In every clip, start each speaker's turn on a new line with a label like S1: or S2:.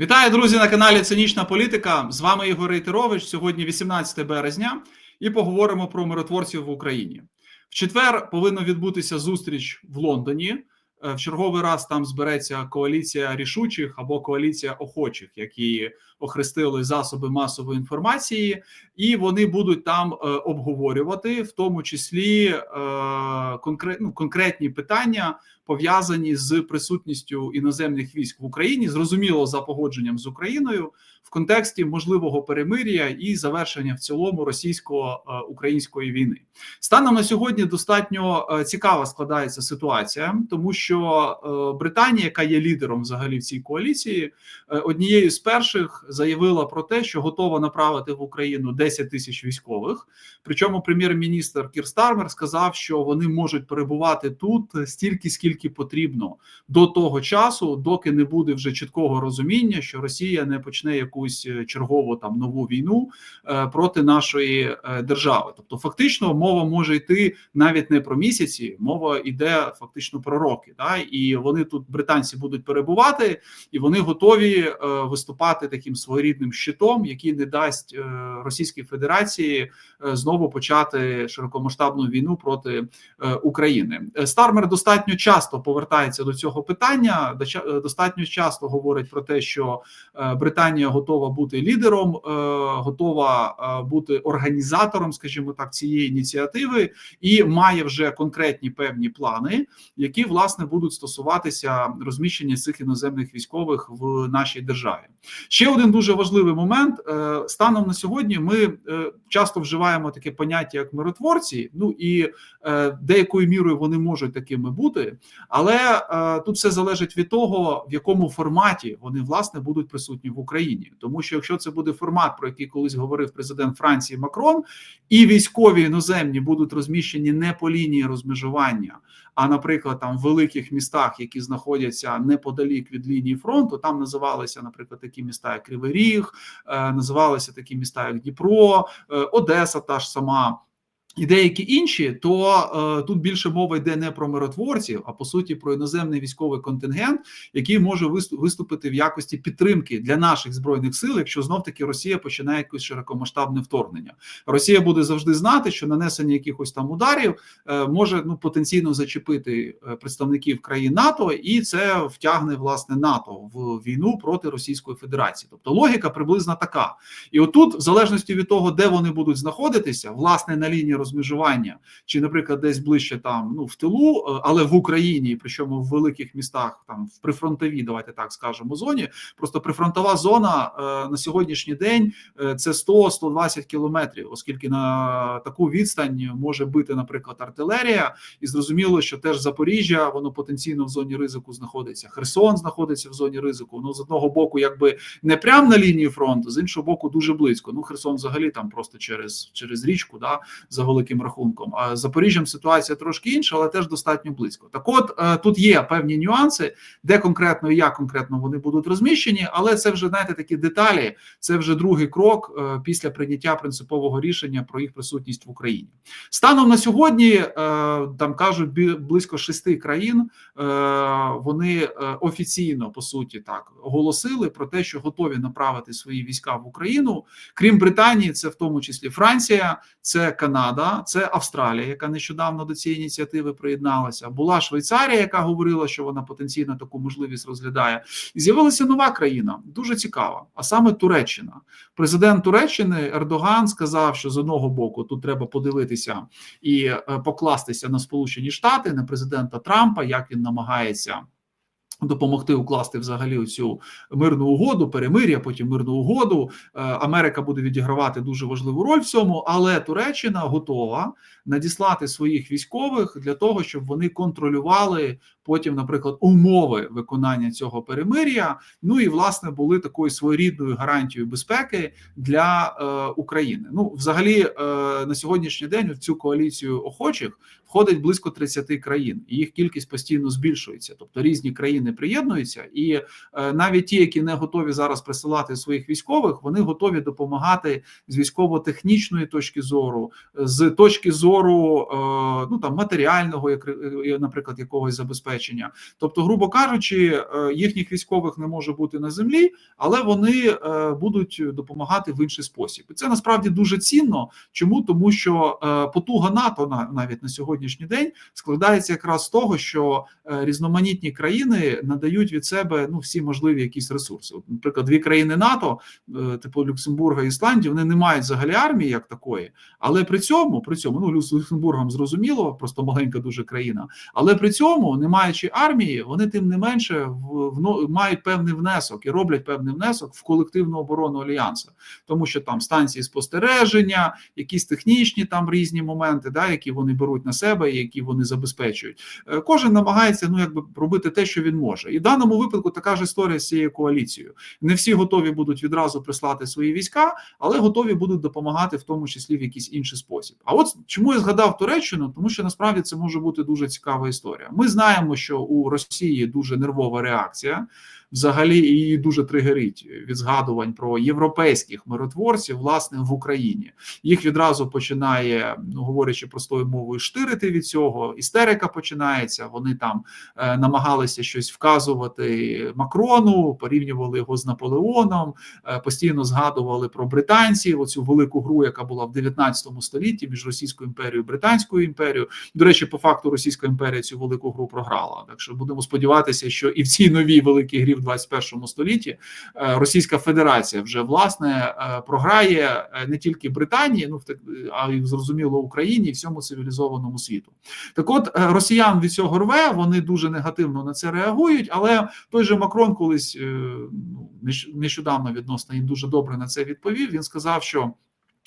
S1: Вітаю, друзі, на каналі Цинічна Політика. З вами Ігор Рейтерович. Сьогодні 18 березня, і поговоримо про миротворців в Україні. В четвер повинна відбутися зустріч в Лондоні. Е, В черговий раз там збереться коаліція рішучих або коаліція охочих, які охрестили засоби масової інформації, і вони будуть там е, обговорювати, в тому числі е, конкрет, ну, конкретні питання пов'язані з присутністю іноземних військ в Україні, зрозуміло за погодженням з Україною в контексті можливого перемир'я і завершення в цілому російсько-української війни. Станом на сьогодні достатньо цікава складається ситуація, тому що е, Британія, яка є лідером взагалі в цій коаліції, е, однією з перших заявила про те, що готова направити в Україну 10 тисяч військових. Причому прем'єр-міністр Кір Стармер сказав, що вони можуть перебувати тут стільки, скільки потрібно до того часу, доки не буде вже чіткого розуміння, що Росія не почне якусь е, чергову там нову війну проти нашої держави. Тобто, фактично, мова може йти навіть не про місяці, мова йде фактично про роки. Да? І вони тут британці будуть перебувати, і вони готові е, виступати таким своєрідним щитом, який не дасть е, Російській Федерації е, знову почати широкомасштабну війну проти е, України. Е, Стармер достатньо часто повертається до цього питання. е, Достатньо часто говорить про те, що е, Британія готова бути лідером, е, готова е, бути організатором, скажімо так, цієї ініціативи, і має вже конкретні певні плани, які власне будуть стосуватися розміщення цих іноземних військових в нашій державі. Ще один дуже важливий момент Е, станом на сьогодні. Ми е, часто вживаємо таке поняття як миротворці. Ну і е, деякою мірою вони можуть такими бути, але тут все залежить від того, в якому форматі вони власне будуть присутні в Україні. Тому що якщо це буде формат, про який колись говорив президент Франції Макрон, і військові іноземні будуть розміщені не по лінії розмежування, а наприклад, там в великих містах, які знаходяться неподалік від лінії фронту, там називалися, наприклад, такі міста, як Кривий Ріг, е, називалися такі міста, як Дніпро, е, Одеса, та ж сама. І деякі інші, то е, тут більше мова йде не про миротворців, а по суті про іноземний військовий контингент, який може виступити в якості підтримки для наших збройних сил, якщо знов таки Росія починає якесь широкомасштабне вторгнення. Росія буде завжди знати, що нанесення якихось там ударів е, може ну потенційно зачепити е, представників країн НАТО, і це втягне власне НАТО в війну проти Російської Федерації. Тобто логіка приблизно така. І отут, в залежності від того, де вони будуть знаходитися, власне на лінії розмежування, чи, наприклад, десь ближче там ну в тилу, е, але в Україні, причому в великих містах, там в прифронтовій, давайте так скажемо, зоні. Просто прифронтова зона е, на сьогоднішній день е, це 100-120 кілометрів, оскільки на таку відстань може бити, наприклад, артилерія, і зрозуміло, що теж Запоріжжя воно потенційно в зоні ризику знаходиться. Херсон знаходиться в зоні ризику. Ну з одного боку, якби не прямо на лінії фронту, з іншого боку, дуже близько. Ну Херсон взагалі там просто через, через річку, да за великим рахунком. А з Запоріжжям ситуація трошки інша, але теж достатньо близько. Так, от е, тут є певні нюанси, де конкретно і як конкретно вони будуть розміщені, але це вже знаєте такі деталі. Це вже другий крок е, після прийняття принципового рішення про їх присутність в Україні. Станом на сьогодні е, там кажуть близько шести країн. Вони офіційно по суті так оголосили про те, що готові направити свої війська в Україну. Крім Британії, це в тому числі Франція, це Канада, це Австралія, яка нещодавно до цієї ініціативи приєдналася. Була Швейцарія, яка говорила, що вона потенційно таку можливість розглядає. З'явилася нова країна, дуже цікава, а саме Туреччина. Президент Туреччини Ердоган сказав, що з одного боку тут треба подивитися і е, покластися на Сполучені Штати, на президента Трампа, як він намагається. Допомогти укласти взагалі цю мирну угоду, перемир'я, потім мирну угоду. Е, Америка буде відігравати дуже важливу роль в цьому, але Туреччина готова надіслати своїх військових для того, щоб вони контролювали потім, наприклад, умови виконання цього перемир'я. Ну і власне були такою своєрідною гарантією безпеки для е, України. Ну, взагалі, е, на сьогоднішній день в цю коаліцію охочих входить близько 30 країн, і їх кількість постійно збільшується. Тобто різні країни приєднуються, і е, навіть ті, які не готові зараз присилати своїх військових, вони готові допомагати з військово-технічної точки зору, з точки зору е, ну там матеріального, як е, наприклад, якогось забезпечення. Забезпечення. Тобто, грубо кажучи, е, їхніх військових не може бути на землі, але вони е, будуть допомагати в інший спосіб. І це насправді дуже цінно. Чому тому, що е, потуга НАТО на навіть на сьогоднішній день складається якраз з того, що різноманітні країни надають від себе ну всі можливі якісь ресурси. От, Наприклад, дві країни НАТО, типу Люксембурга і Ісландії, вони не мають взагалі армії як такої, але при цьому при цьому ну Люксембургом зрозуміло, просто маленька дуже країна. Але при цьому, не маючи армії, вони тим не менше в, в мають певний внесок і роблять певний внесок в колективну оборону альянсу, тому що там станції спостереження, якісь технічні там різні моменти, да, які вони беруть на себе, і які вони забезпечують. Е, Кожен намагається ну якби робити те, що він може, і в даному випадку така ж історія з цією коаліцією. Не всі готові будуть відразу прислати свої війська, але готові будуть допомагати в тому числі в якийсь інший спосіб. А от чому я згадав Туреччину, тому що насправді це може бути дуже цікава історія. Ми знаємо, що у Росії дуже нервова реакція. Взагалі її дуже тригерить від згадувань про європейських миротворців, власне, в Україні. Їх відразу починає, ну говорячи простою мовою, штирити від цього. Істерика починається. Вони там е, намагалися щось вказувати Макрону, порівнювали його з Наполеоном, е, постійно згадували про британців. Оцю велику гру, яка була в 19 столітті між Російською імперією і Британською імперією. До речі, по факту Російська імперія цю велику гру програла. Так що будемо сподіватися, що і в цій новій великій грі в 21 столітті е, Російська Федерація вже власне е, програє е, не тільки Британії, ну а й зрозуміло Україні і всьому цивілізованому світу. Так, от росіян від цього рве, вони дуже негативно на це реагують. Але той же Макрон, колись ну, нещодавно відносно їм дуже добре на це відповів. Він сказав, що.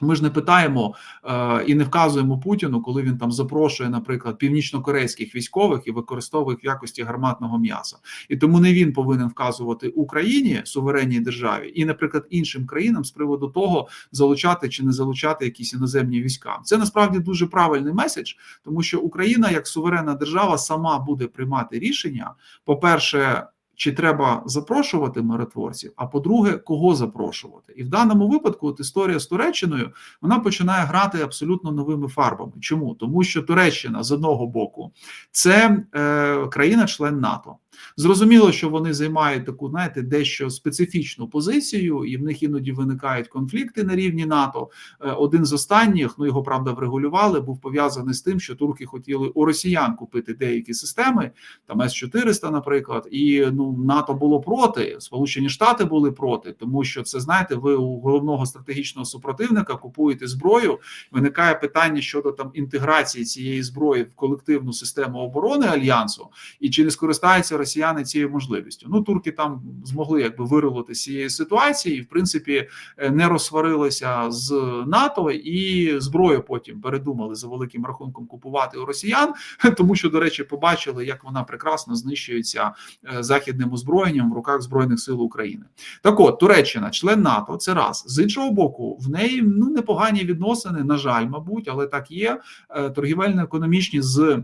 S1: Ми ж не питаємо е, і не вказуємо Путіну, коли він там запрошує, наприклад, північнокорейських військових і використовує їх в якості гарматного м'яса, і тому не він повинен вказувати Україні суверенній державі і, наприклад, іншим країнам з приводу того, залучати чи не залучати якісь іноземні війська. Це насправді дуже правильний меседж, тому що Україна як суверенна держава сама буде приймати рішення. По перше, чи треба запрошувати миротворців, а по-друге, кого запрошувати, і в даному випадку от історія з Туреччиною вона починає грати абсолютно новими фарбами. Чому тому, що Туреччина з одного боку це е, країна-член НАТО. Зрозуміло, що вони займають таку, знаєте, дещо специфічну позицію, і в них іноді виникають конфлікти на рівні НАТО. Е, один з останніх, ну його правда врегулювали, був пов'язаний з тим, що турки хотіли у росіян купити деякі системи, там С 400 наприклад, і ну НАТО було проти, Сполучені Штати були проти, тому що це знаєте, ви у головного стратегічного супротивника купуєте зброю. Виникає питання щодо там інтеграції цієї зброї в колективну систему оборони альянсу, і чи не скористаються росіяни цією можливістю. Ну турки там змогли якби вирулити з цієї ситуації, і в принципі е, не розсварилися з НАТО і зброю потім передумали за великим рахунком купувати у росіян, тому що, до речі, побачили, як вона прекрасно знищується е, західним озброєнням в руках збройних сил України. Так, от Туреччина, член НАТО, це раз з іншого боку, в неї ну непогані відносини, на жаль, мабуть, але так є е, торгівельно-економічні з.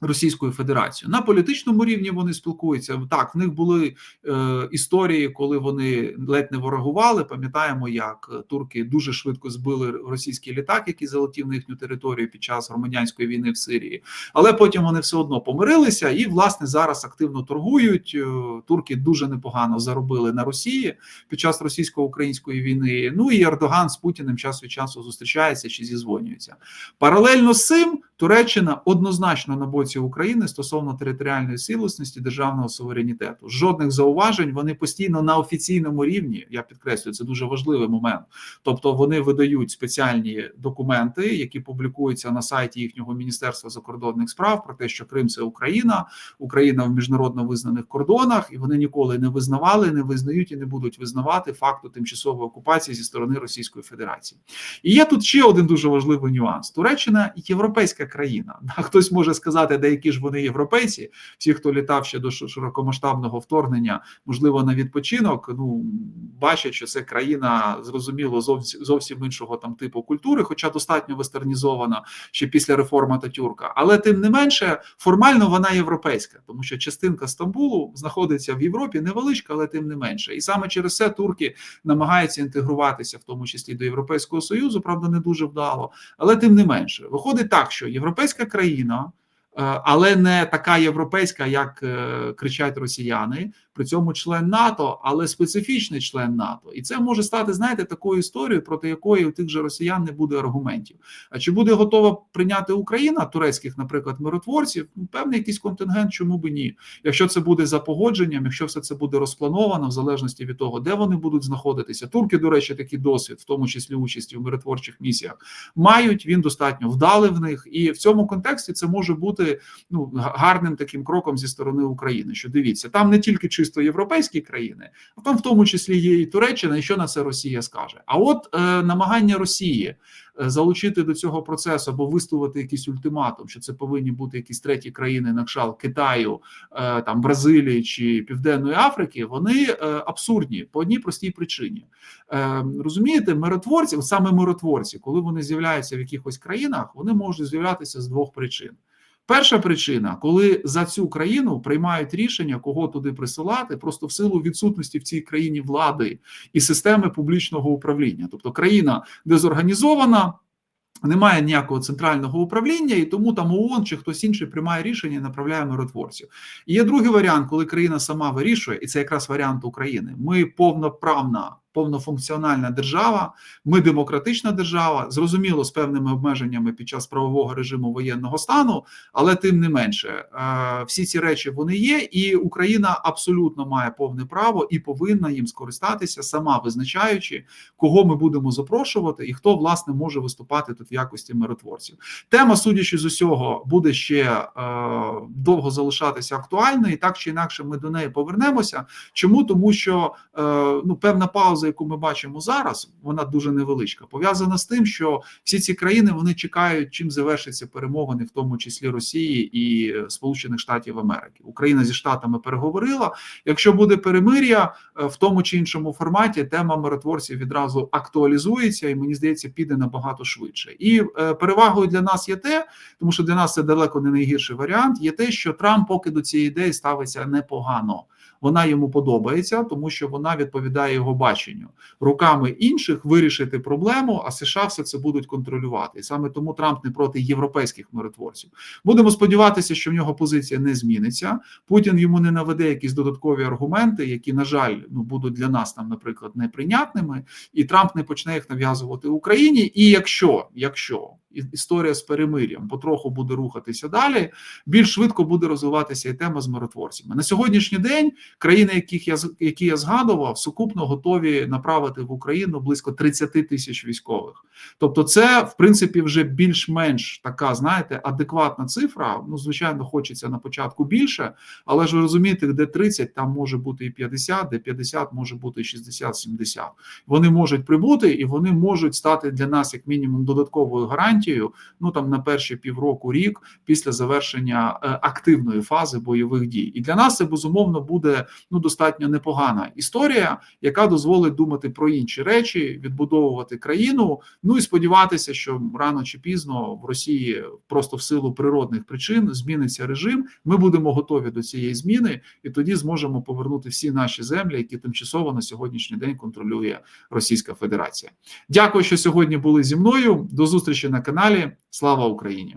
S1: Російською Федерацією на політичному рівні вони спілкуються. Так, в них були е, історії, коли вони ледь не ворогували. Пам'ятаємо, як турки дуже швидко збили російський літак, який залетів на їхню територію під час громадянської війни в Сирії. Але потім вони все одно помирилися і, власне, зараз активно торгують. Е, турки дуже непогано заробили на Росії під час російсько-української війни. Ну і Ердоган з Путіним час від часу зустрічається чи зізвонюється. Паралельно з цим Туреччина однозначно на боці України стосовно територіальної цілісності державного суверенітету. Жодних зауважень вони постійно на офіційному рівні. Я підкреслюю, це дуже важливий момент. Тобто вони видають спеціальні документи, які публікуються на сайті їхнього міністерства закордонних справ про те, що Крим це Україна, Україна в міжнародно визнаних кордонах, і вони ніколи не визнавали, не визнають і не будуть визнавати факту тимчасової окупації зі сторони Російської Федерації. І є тут ще один дуже важливий нюанс: Туреччина європейська країна. Хтось може сказати, де які ж вони європейці. Всі, хто літав ще до широкомасштабного вторгнення, можливо, на відпочинок, ну бачать, що це країна зрозуміло зовсім іншого там типу культури, хоча достатньо вестернізована ще після реформи Татюрка. Але тим не менше, формально вона європейська, тому що частинка Стамбулу знаходиться в Європі, невеличка, але тим не менше. І саме через це турки намагаються інтегруватися, в тому числі до Європейського союзу, правда, не дуже вдало, але тим не менше, виходить так, що європейська країна. Але не така європейська, як е, кричать росіяни. При цьому член НАТО, але специфічний член НАТО, і це може стати знаєте такою історією, проти якої у тих же росіян не буде аргументів. А чи буде готова прийняти Україна турецьких, наприклад, миротворців? Ну, певний якийсь контингент, чому би ні? Якщо це буде за погодженням, якщо все це буде розплановано, в залежності від того, де вони будуть знаходитися. Турки, до речі, такий досвід, в тому числі участі в миротворчих місіях, мають він достатньо вдалий в них, і в цьому контексті це може бути ну гарним таким кроком зі сторони України. Що дивіться, там не тільки чисто європейські країни, а там в тому числі є і Туреччина, і що на це Росія скаже. А от е, намагання Росії е, залучити до цього процесу або виставити якийсь ультиматум, що це повинні бути якісь треті країни, на кшталт Китаю, е, там Бразилії чи Південної Африки, вони е, абсурдні по одній простій причині. Е, розумієте, миротворці, саме миротворці, коли вони з'являються в якихось країнах, вони можуть з'являтися з двох причин. Перша причина, коли за цю країну приймають рішення, кого туди присилати, просто в силу відсутності в цій країні влади і системи публічного управління, тобто країна дезорганізована. Немає ніякого центрального управління, і тому там ООН чи хтось інший приймає рішення і направляє миротворців. І Є другий варіант, коли країна сама вирішує, і це якраз варіант України. Ми повноправна повнофункціональна держава, ми демократична держава, зрозуміло, з певними обмеженнями під час правового режиму воєнного стану, але тим не менше, е, всі ці речі вони є, і Україна абсолютно має повне право і повинна їм скористатися, сама визначаючи, кого ми будемо запрошувати, і хто власне може виступати тут в якості миротворців. Тема, судячи з усього, буде ще е, довго залишатися актуальною, і так чи інакше, ми до неї повернемося. Чому тому, що е, ну певна пауза пауза, яку ми бачимо зараз, вона дуже невеличка. Пов'язана з тим, що всі ці країни вони чекають, чим завершаться перемовини, в тому числі Росії і Сполучених Штатів Америки. Україна зі штатами переговорила. Якщо буде перемир'я е, в тому чи іншому форматі, тема миротворців відразу актуалізується, і мені здається, піде набагато швидше. І е, перевагою для нас є те, тому що для нас це далеко не найгірший варіант. Є те, що Трамп поки до цієї ідеї ставиться непогано вона йому подобається, тому що вона відповідає його баченню руками інших вирішити проблему. А США все це будуть контролювати, і саме тому Трамп не проти європейських миротворців. Будемо сподіватися, що в нього позиція не зміниться. Путін йому не наведе якісь додаткові аргументи, які на жаль ну будуть для нас там, наприклад, неприйнятними, і Трамп не почне їх нав'язувати Україні. І якщо, якщо історія з перемир'ям потроху буде рухатися далі, більш швидко буде розвиватися і тема з миротворцями. На сьогоднішній день країни, яких я які я згадував, сукупно готові направити в Україну близько 30 тисяч військових. Тобто, це в принципі вже більш-менш така, знаєте, адекватна цифра. Ну, звичайно, хочеться на початку більше, але ж ви розумієте, де 30, там може бути і 50, де 50 може бути і 60-70. Вони можуть прибути і вони можуть стати для нас як мінімум додатковою гарантією гарантією ну там на перші півроку рік після завершення е, активної фази бойових дій. І для нас це безумовно буде ну достатньо непогана історія, яка дозволить думати про інші речі, відбудовувати країну. Ну і сподіватися, що рано чи пізно в Росії просто в силу природних причин зміниться режим. Ми будемо готові до цієї зміни, і тоді зможемо повернути всі наші землі, які тимчасово на сьогоднішній день контролює Російська Федерація. Дякую, що сьогодні були зі мною. До зустрічі на каналі. Слава Україні!